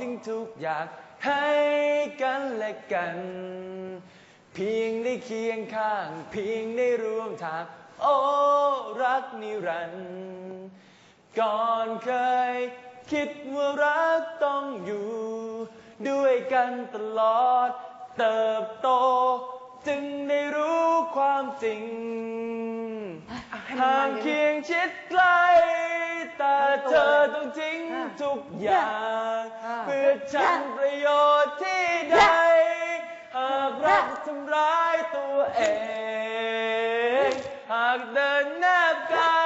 ทิ้งทุกอย่างให้กันและกัน เพียงได้เคียงข้าง เพียงได้ร่วมทาง โอ้รักนิรันดร์ก่อนเคยคิดว่ารักต้องอยู่ ด้วยกันตลอด เติบโต จึงได้รู้ความจริงห่างเคียงชิดใกล้แต่เธอ ต้องทิ้งทุกอย่าง เพื่อฉันประโยชน์ที่ใด หากรักทำร้ายตัวเอง หากเดินแนบกา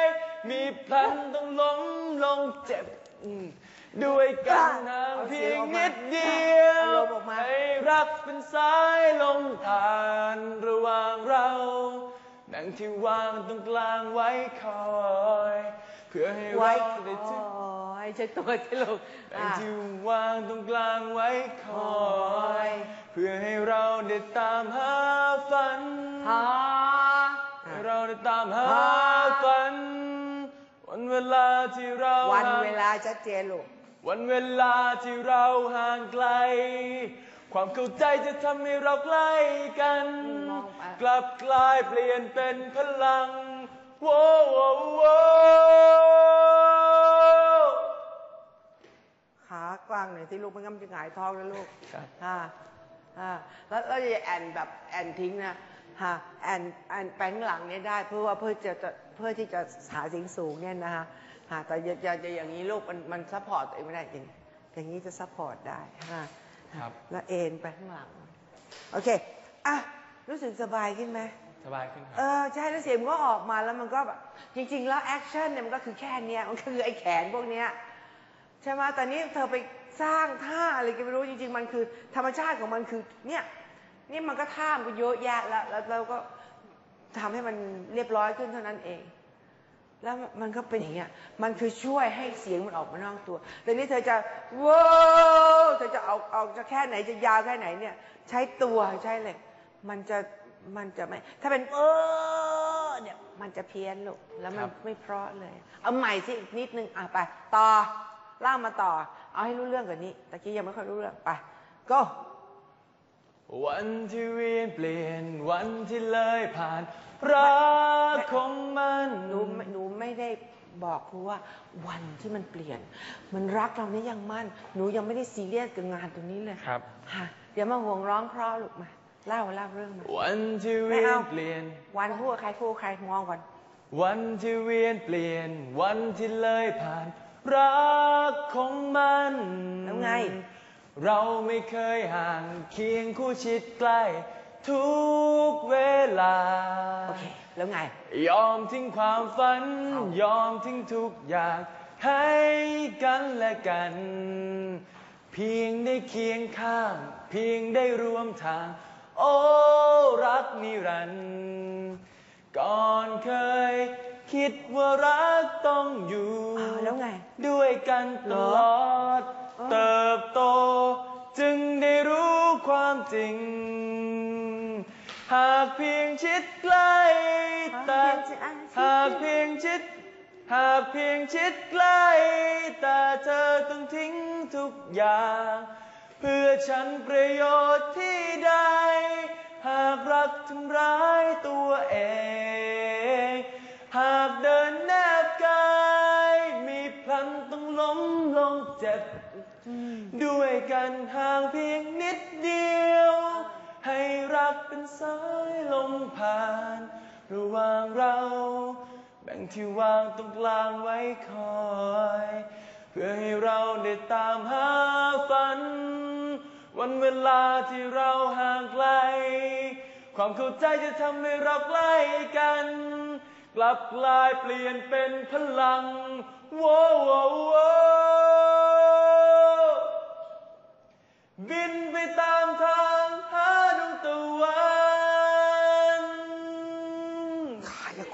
ย มีพลันต้องล้มลงเจ็บอืมด้วยกันห่างเพียงนิดเดียวเอาลมออกมาให้รักเป็นสายลมผ่านระหว่างเรา ดังที่วางตรงกลางไว้คอย เพื่อให้ไว้เราคได้ถึงอยใช้ตัวที่ลูกดังอะ ที่วางตรงกลางไว้คอย เพื่อให้เราได้ตามหาฝันฮะให้เราได้ตามหาฝัน วันเวลาที่เราวันห่างเวลาชัดเจนลูก วันเวลาที่เราห่างไกล ความเข้าใจจะทำให้เราใกล้กันมองไปกลับกลายเปลี่ยนเป็นพลังโว้โว้โว้ขากว้างหน่อยที่ลูกไม่งั้นมันจะหงายท้องนะลูกครับอ่าอ่าแล้วแล้วอย่าแอนแบบแอนทิ้งนะฮะแอนแอนแป้งหลังเนี่ยได้เพื่อว่าเพื่อจะจะเพื่อที่จะหาเสียงสูงเนี่ยนะฮะฮะแต่อย่าอย่าอย่าอย่างนี้ลูกมันมันซัพพอร์ตตัวเองไม่ได้อย่างอย่างนี้จะซัพพอร์ตได้ฮะ ครับ แล้วเอ็นไปข้างหลัง โอเค อะ รู้สึกสบายขึ้นไหม สบายขึ้นคเอรับอใช่ แล้วเสียงมันก็ออกมาแล้วมันก็แบบจริง ๆ แล้วแอคชั่นเนี่ยมันก็คือแค่เนี้ย มันคือไอ้แขนพวกเนี้ยใช่ไหมแต่นี้เธอไปสร้างท่าอะไรก็ไม่รู้จริง ๆ มันคือ ธรรมชาติของมันคือ เนี่ย นี่มันก็ท่ามันก็เยอะแยะแล้ว แล้วเราก็ทำให้มันเรียบร้อยขึ้นเท่านั้นเอง แล้วมันก็เป็นอย่างเงี้ย มันคือช่วยให้เสียงมันออกมานอกตัว แต่นี้เธอจะว้าวเธอจะเอาเอาจะแค่ไหนจะยาวแค่ไหนเนี่ย ใช้ตัวใช่เลย มันจะมันจะไม่ ถ้าเป็นเออเนี่ยมันจะเพี้ยนลูกแล้วมันไม่เพราะเลย เอาใหม่สิอีกนิดนึงอะไป ต่อล่างมาต่อ เอาให้รู้เรื่องกว่านี้ตะกี้ยังไม่ค่อยรู้เรื่องไป go วันที่เวียนเปลี่ยนวันที่เลยผ่านรักของมัน หนูไม่หนูไม่ได้ บอกครูว่าวันที่มันเปลี่ยน มันรักเรานี่ยังมั่น หนูยังไม่ได้ซีเรียสกับงานตรงนี้เลยครับฮะเดี๋ยวมาห่วงร้องเพราะลูกมาเล่าเล่าเรื่องมาวันที่ไม่เวียเอานเปลี่ยน วันพูดกับใครพูดกับใครมองก่อน วันที่เวียนเปลี่ยน วันที่เลยผ่าน รักของมันแล้วไง เราไม่เคยห่างเคียงคู่ชิดใกล้ ทุกเวลา โอเค แล้วไง ยอมทิ้งความฝันเอายอมทิ้งทุกอย่าง ให้กันและกัน เพียงได้เคียงข้าง เพียงได้ร่วมทาง โอ้รักนิรันดร์ก่อนเคย คิดว่ารักต้องอยู่ อ้าวแล้วไง ด้วยกันตลอด เหรอ เติบโต จึงได้รู้ความจริง หากเพียงชิดใกล้ หากเพียงชิดใกล้ แต่เธอต้องทิ้งทุกอย่าง เพื่อฉันประโยชน์ที่ใดหากรักทำร้ายตัวเอง หากเดินแนบกาย มีพลันต้องล้มลงเจ็บ ด้วยกันห่างเพียงนิดเดียว ให้รักเป็นสายลมผ่าน ระหว่างเรา แบ่งที่วางตรงกลางไว้คอย เพื่อให้เราได้ตามหาฝัน วันเวลาที่เราห่างไกล ความเข้าใจจะทำให้เราใกล้กัน กลับกลายเปลี่ยนเป็นพลังว้โว้โว้บินไปตามทาง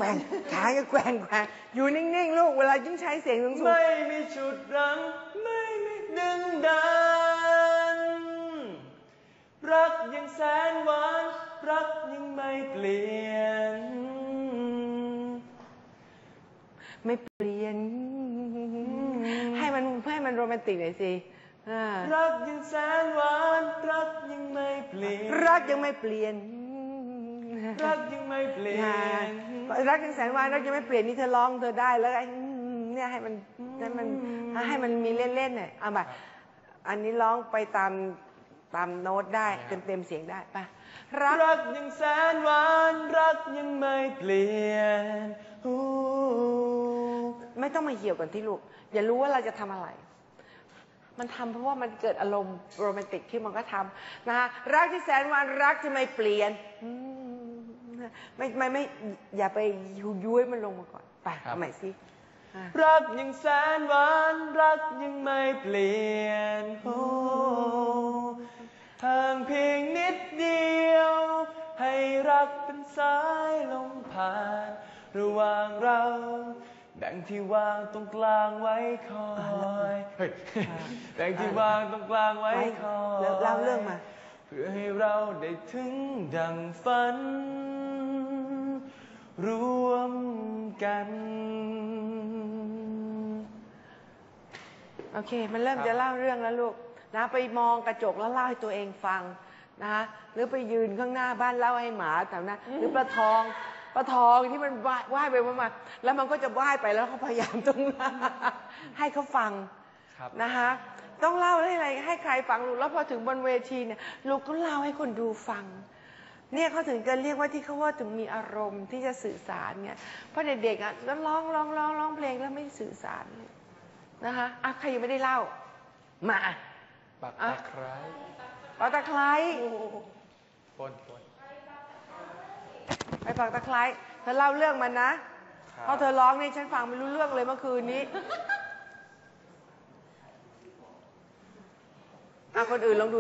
กว่งขาอย่าแกว่งแกว่งอยู่นิ่งๆ ลูก เวลายิ่งใช้เสียงสูงไม่มีชุดรั้งไม่มีดึงดัน รักยังแสนหวาน รักยังไม่เปลี่ยนๆไม่เปลี่ยน ให้มันให้มันโรแมนติกหน่อยสิอ่ารักยังแสนหวาน รักยังไม่เปลี่ยน รักยังไม่เปลี่ยน รักยังไม่เปลี่ยอ่านรักยังแสนวานรักยังไม่เปลี่ยนนี่เธอร้องเธอได้แล้วไอ้เนี่ยให้มันให้มันให้มันมีเล่นๆหน่อยเอามาอันนี้ร้องไปตามตามโน้ตได้เต็มเต็มๆเสียงได้ปะรักรักยังแสนหวานรักยังไม่เปลี่ยนโอ้ไม่ต้องมาเหี่ยวกันที่ลูก อย่ารู้ว่าเราจะทำอะไร มันทำเพราะว่ามันเกิดอารมณ์โรแมนติกที่มันก็ทำนะคะรักที่แสนหวานรักจะไม่เปลี่ยนอืม ไม่ไม่ไม่อย่าไปยุย้วยมันลงมาก่อนไปเอาใหม่สิอะรักยังแสนหวานรักยังไม่เปลี่ยนโอ้ห่างเพียงนิดเดียว ให้รักเป็นสายลมผ่าน ระหว่างเราแบ่งที่วางตรงกลางไว้คอยเฮ้ยแบ่งที่วางตรงกลางไว้คอยแล้วเล่าเรื่องมา เพื่อให้เราได้ถึงดังฝัน รวมกัน โอเค มันเริ่มจะเล่าเรื่องแล้วลูกนะไปมองกระจกแล้วเล่าให้ตัวเองฟังนะคะหรือไปยืนข้างหน้าบ้านเล่าให้หมาแถวนั้นหรือปลาทองปลาทองที่มันว่ายว่ายไปมาๆแล้วมันก็จะว่ายไปแล้วเขาพยายามต้องให้เขาฟังครับนะคะต้องเล่าให้อะไรให้ใครฟังลูกแล้วพอถึงบนเวทีเนี่ยลูกก็เล่าให้คนดูฟัง เนี่ยเขาถึงจะเรียกว่าที่เขาว่าถึงมีอารมณ์ที่จะสื่อสารเนี่ยเพราะเด็กๆอะก็ร้องร้องร้องร้องเพลงแล้วไม่สื่อสารนะคะอะใครยังไม่ได้เล่ามาปักอะตะไคร้ปักตะไคร้ปนปนไปปักตะไคร้เธอเล่าเรื่องมันนะเพราะเธอร้องนี่ฉันฟังไม่รู้เรื่องเลยเมื่อคืนนี้อะคนอื่นลองดู